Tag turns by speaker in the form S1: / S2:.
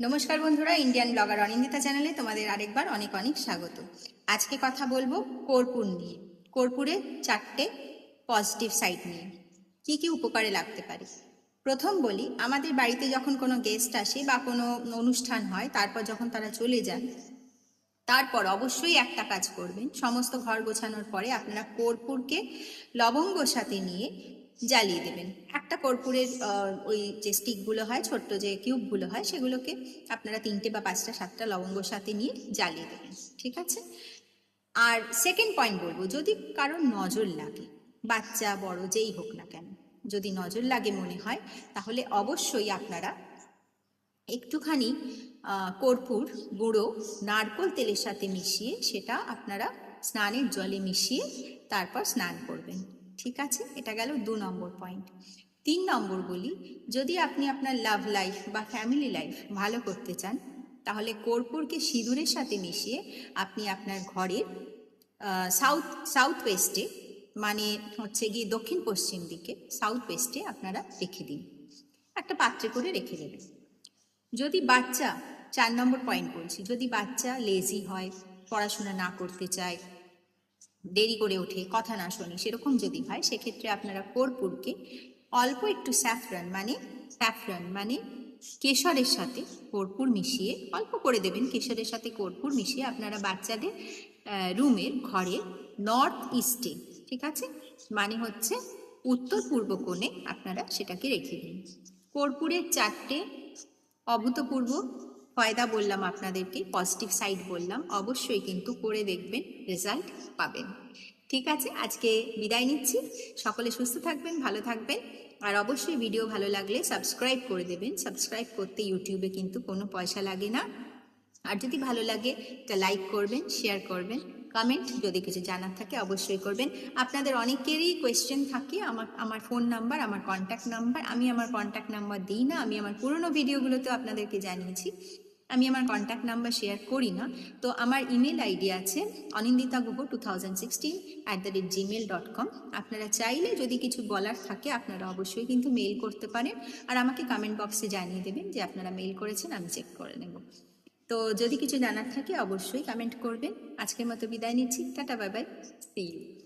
S1: নমস্কার বন্ধুরা Indian blogger Anindita চ্যানেলে তোমাদের আরেকবার অনেক অনেক স্বাগত। আজকে কথা বলব কর্পূর নিয়ে। কর্পূরে চারটে পজিটিভ সাইড নিয়ে। কি কি উপকারে লাগতে পারে? প্রথম বলি, আমাদের বাড়িতে যখন কোনো গেস্ট আসে বা কোনো অনুষ্ঠান হয়, তারপর যখন তারা চলে যান তারপর অবশ্যই একটা কাজ করবেন। সমস্ত ঘর গোছানোর পরে আপনারা কর্পূরকে লবঙ্গ সাথে নিয়ে জ্বালিয়ে দেবেন। একটা কর্পূরের ওই যে স্টিকগুলো হয়, ছোট্ট যে কিউবগুলো হয়, সেগুলোকে আপনারা তিনটে বা পাঁচটা, সাতটা লবঙ্গ সাথে নিয়ে জ্বালিয়ে দেবেন, ঠিক আছে? আর সেকেন্ড পয়েন্ট বলব, যদি কারোর নজর লাগে, বাচ্চা, বড়, যেই হোক না কেন, যদি নজর লাগে মনে হয়, তাহলে অবশ্যই আপনারা একটুখানি কর্পূর, গুঁড়ো, নারকোল তেলের সাথে মিশিয়ে সেটা আপনারা স্নানের জলে মিশিয়ে তারপর স্নান করবেন। ঠিক আছে? এটা গেল দু নম্বর পয়েন্ট তিন নম্বর বলি, যদি আপনি আপনার লাভ লাইফ বা ফ্যামিলি লাইফ ভালো করতে চান, তাহলে কর্পূরকে সিঁদুরের সাথে মিশিয়ে আপনি আপনার ঘরের সাউথ সাউথ ওয়েস্টে মানে হচ্ছে গিয়ে দক্ষিণ পশ্চিম দিকে সাউথ ওয়েস্টে আপনারা রেখে দিন। একটা পাত্রে করে রেখে দেবেন। যদি বাচ্চা, চার নম্বর পয়েন্ট বলছি, যদি বাচ্চা লেজি হয়, পড়াশোনা না করতে চায় দেরি করে ওঠে কথা না শোনে সেরকম যদি হয়, সেক্ষেত্রে আপনারা কর্পূরকে অল্প একটু স্যাফরান মানে স্যাফরান মানে কেশরের সাথে কর্পূর মিশিয়ে অল্প করে দেবেন। কেশরের সাথে কর্পূর মিশিয়ে আপনারা বাচ্চাদের রুমের ঘরে নর্থ ইস্টে, ঠিক আছে? মানে হচ্ছে উত্তর পূর্ব কোণে আপনারা সেটাকে রেখে দিন। কর্পূরের চারটে অভূতপূর্ব ফয়দা বললাম আপনাদেরকে পজিটিভ সাইড বললাম, অবশ্যই কিন্তু করে দেখবেন রেজাল্ট পাবেন। ঠিক আছে, আজকে বিদায় নিচ্ছি। সকলে সুস্থ থাকবেন, ভালো থাকবেন। আর অবশ্যই ভিডিও ভালো লাগলে সাবস্ক্রাইব করে দেবেন। সাবস্ক্রাইব করতে ইউটিউবে কিন্তু কোনো পয়সা লাগে না। আর যদি ভালো লাগে তা লাইক করবেন শেয়ার করবেন কমেন্ট যদি কিছু জানার থাকে অবশ্যই করবেন। আপনাদের অনেকেরই কোয়েশ্চেন থাকে, আমার আমার ফোন নাম্বার আমার কন্ট্যাক্ট নাম্বার আমি আমার কন্ট্যাক্ট নাম্বার দিই না, আমি আমার পুরনো ভিডিওগুলোতেও আপনাদেরকে জানিয়েছি। আমি আমার কন্ট্যাক্ট নাম্বার শেয়ার করি না। তো আমার ইমেল আইডি আছে Anindita Guha two thousand sixteen at the rate gmail dot com আপনারা চাইলে যদি কিছু বলার থাকে, আপনারা অবশ্যই কিন্তু মেল করতে পারেন। আর আমাকে কমেন্ট বক্সে জানিয়ে দেবেন যে আপনারা মেল করেছেন, আমি চেক করে নেব। তো যদি কিছু জানার থাকে, অবশ্যই কমেন্ট করবেন। আজকের মতো বিদায় নিচ্ছি। Tata bye bye see you